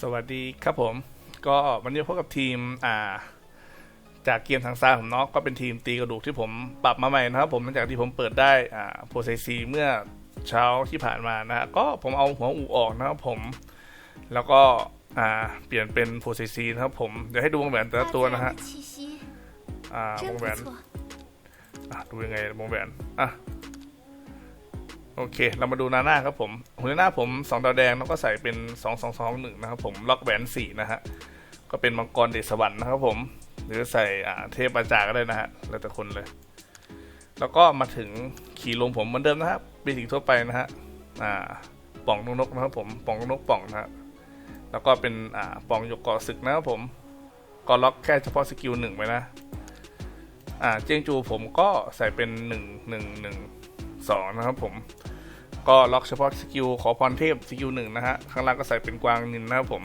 สวัสดีครับผม ก็วันนี้พบกับทีมอ่า จากเกมทางซ้ายผมเนาะก็เป็นทีมตีกระดูกที่ผมปรับมาใหม่นะครับ ผมจากที่ผมเปิดได้อ่าโพไซซีเมื่อเช้าที่ผ่านมานะ ก็ผมเอาหัวอูออกนะครับผม แล้วก็อ่าเปลี่ยนเป็นโพไซซีนะครับผม เดี๋ยวให้ดูวงแหวนแต่ละตัวนะฮะอ่าวงแหวนดูยังไงวงแหวนอะ โอเค เรามาดูนาหน้าครับผมหัวหน้าผมสองดาวแดงแล้วก็ใส่เป็นสองสองสองหนึ่งนะครับผม ล็อกแหวนสี่นะฮะ ก็เป็นมังกรเดชสวรรค์นะครับผม หรือใส่อ่าเทพอาจารย์ก็ได้นะฮะ แล้วแต่คนเลย แล้วก็มาถึงขี่ลงผมเหมือนเดิมนะครับเบสิกทั่วไปนะฮะ อ่า ป่องนกนกนะครับผม ป่องนกป่องนะฮะ แล้วก็เป็น อ่า ป่องยกเกาะศึกนะครับผม ก็ล็อกแค่เฉพาะสกิลหนึ่งไว้นะ อ่า เจียงจูผมก็ใส่เป็นหนึ่งหนึ่งหนึ่ง สองนะครับผม ก็ล็อกเฉพาะสกิลขอพรเทพสกิลหนึ่งนะฮะ ข้างล่างก็ใส่เป็นกวางนินนะครับผม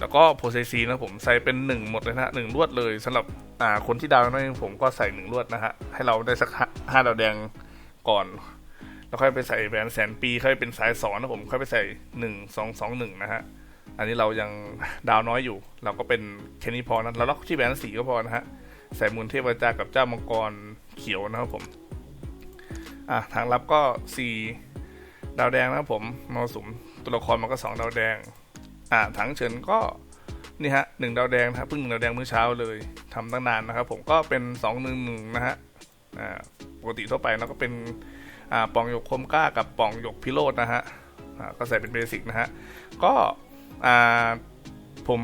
แล้วก็โพเซซีนะผมใส่เป็นหนึ่งหมดเลยนะหนึ่งลวดเลยสำหรับอ่าคนที่ดาวน้อยผมก็ใส่หนึ่งลวดนะฮะ ให้เราได้สักห้าดาวแดงก่อนแล้วค่อยไปใส่แหวนแสนปีค่อยเป็นสายสอนนะผมค่อยไปใส่หนึ่งสองสองหนึ่งนะฮะอันนี้เรายังดาวน้อยอยู่ เราก็เป็นแค่นี้พอนะเราล็อกที่แหวนสีก็พอนะฮะใส่มูลเทพเจ้ากับเจ้ามังกรเขียวนะครับผม อะทางรับก็สี่ดาวแดงนะครับผมมอสุมตัวละครมันก็สองดาวแดง อ่าถังเฉินก็นี่ฮะหนึ่งดาวแดงนะเพิ่งหนึ่งดาวแดงเมื่อเช้าเลยทำตั้งนานนะครับผมก็เป็นสองหนึ่งหนึ่งนะฮะอ่าปกติทั่วไปแล้วก็เป็นอ่าปองหยกคมกล้ากับปองหยกพิโรจน์นะฮะอ่าก็ใส่เป็นเบสิกนะฮะก็อ่าผม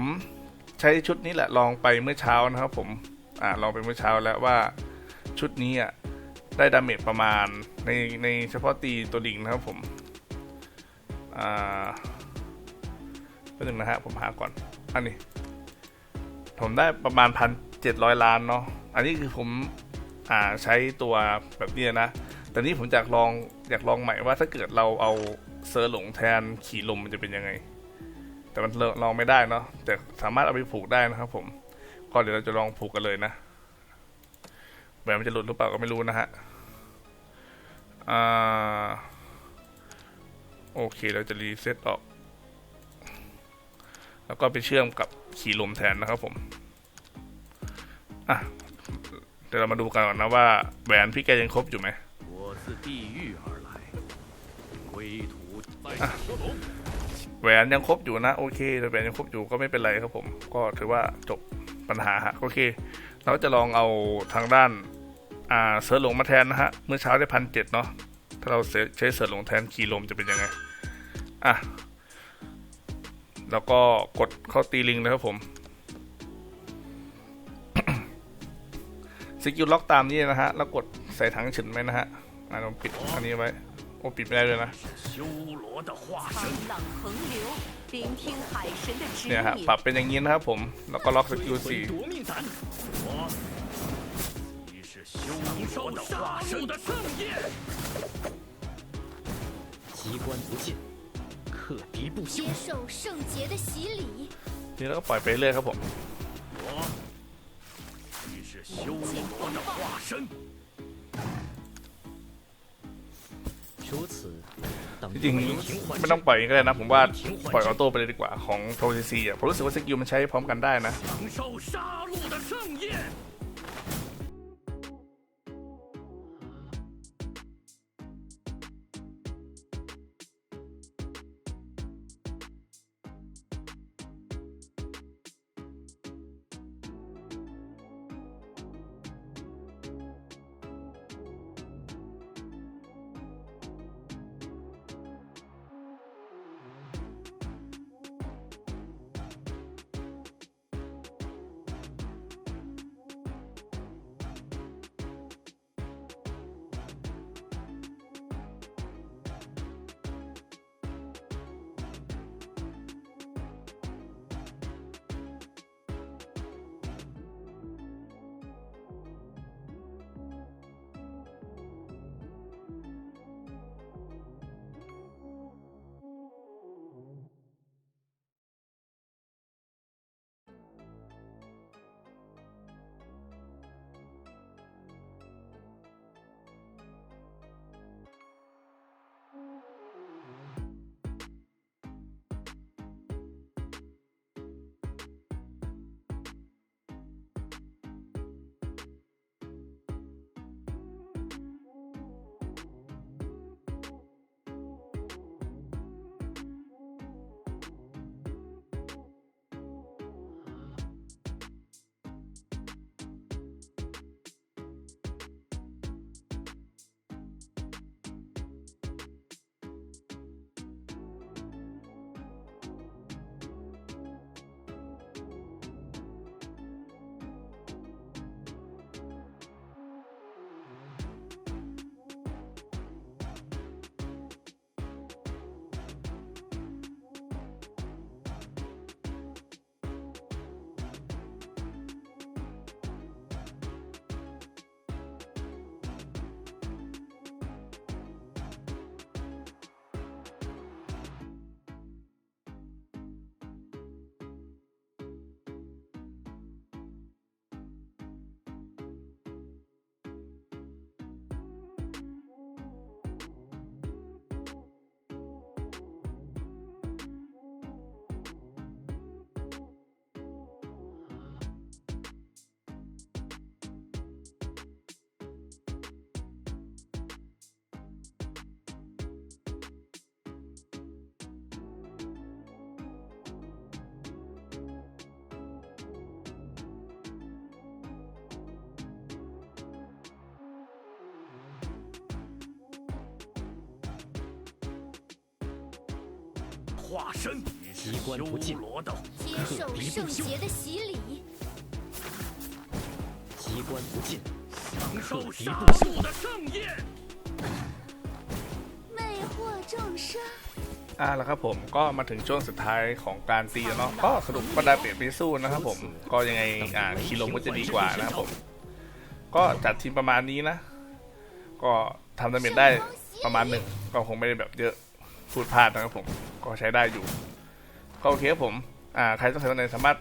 ใช้ชุดนี้แหละลองไปเมื่อเช้านะครับผมอ่าลองไปเมื่อเช้าแล้วว่าชุดนี้อะ ได้ดาเมจประมาณในในเฉพาะตีตัวดิ่งนะครับผมอ่าเป็นหนึ่งนะฮะผมหาก่อน อันนี้ ผมได้ประมาณพันเจ็ดร้อยล้านเนาะอันนี้คือผมอ่าใช้ตัวแบบนี้นะ แต่นี่ผมอยากลองอยากลองใหม่ว่าถ้าเกิดเราเอาเซอร์หลงแทนขี่ลมมันจะเป็นยังไง แต่มันลองไม่ได้เนาะแต่สามารถเอาไปผูกได้นะครับผม ก็เดี๋ยวเราจะลองผูกกันเลยนะ แหวนมันจะหลุดหรือเปล่าก็ไม่รู้นะฮะอ่าโอเคเราจะรีเซ็ตออก แล้วก็ไปเชื่อมกับขี่ลมแทนนะครับผมอะเดี๋ยวเรามาดูกันก่อนนะว่าแหวนพี่แกยังครบอยู่ไหมแหวนยังครบอยู่นะโอเคแต่แหวนยังครบอยู่ก็ไม่เป็นไรครับผม ก็ถือว่าจบปัญหาฮะโอเค เราจะลองเอาทางด้าน่าเสือหลงมาแทนนะฮะเมื่อเช้าได้พันเจ็ดเนาะถ้าเราใช้เสือหลงแทนคีลมจะเป็นยังไงอะแล้วก็กดเข้าตีลิงนะครับผมสกิลล็อกตามนี้นะฮะ แล้วกดใส่ถังฉินไหมนะฮะอะลอปิดอันนี้ไว้ โอ้ปิดไม่ได้เลยนะเนี่ยฮะ ปรับเป็นอย่างนี้นะครับผม แล้วก็ล็อกสกิลสี่ 魂夺命斩。我，你是修罗的化身的盛宴。机关不进，克敌不休接。受圣洁的洗礼， นี่แล้วก็ปล่อยไปเรื่อยครับผม 我，你是修罗的化身。如此，等 จริง 为 ๆไม่ต้องปล่อยก็ได้นะ ผมว่าปล่อยออโต้ไปเลยดีกว่าของโทซีซีอ่ะผมรู้สึกว่าสกิลมันใช้พร้อมกันได้นะ 承受杀戮的盛宴。 化身，你是机关不进修罗道，接受圣洁的洗礼，机关不进，享受克敌杀不戮的盛宴。魅惑众生。 อ่าแล้วครับผมก็มาถึงช่วงสุดท้ายของการตีแล้วเนาะก็สรุปก็ได้เปลี่ยนไปสู้นะครับผมก็ยังไงอ่าคีโลก็จะดีกว่านะครับผม ก็จัดทีมประมาณนี้นะ ก็ทำดาเมจได้ประมาณหนึ่งก็คงไม่ได้แบบเยอะ พูดพลาดนะครับผม ก็ใช้ได้อยู่ก็โอเคครับผมอ่าใครต้องการอะไรสามารถ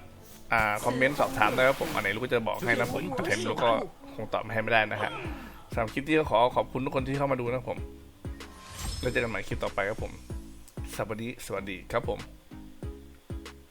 อ่าคอมเมนต์สอบถามได้ครับผมอันไหนรู้ก็จะบอกให้นะผมถ้าไม่รู้ก็คงตอบให้ไม่ได้นะฮะสำหรับคลิปนี้ก็ขอขอบคุณทุกคนที่เข้ามาดูนะครับผม แล้วเจอกันใหม่คลิปต่อไปครับผม สวัสดี สวัสดีครับผม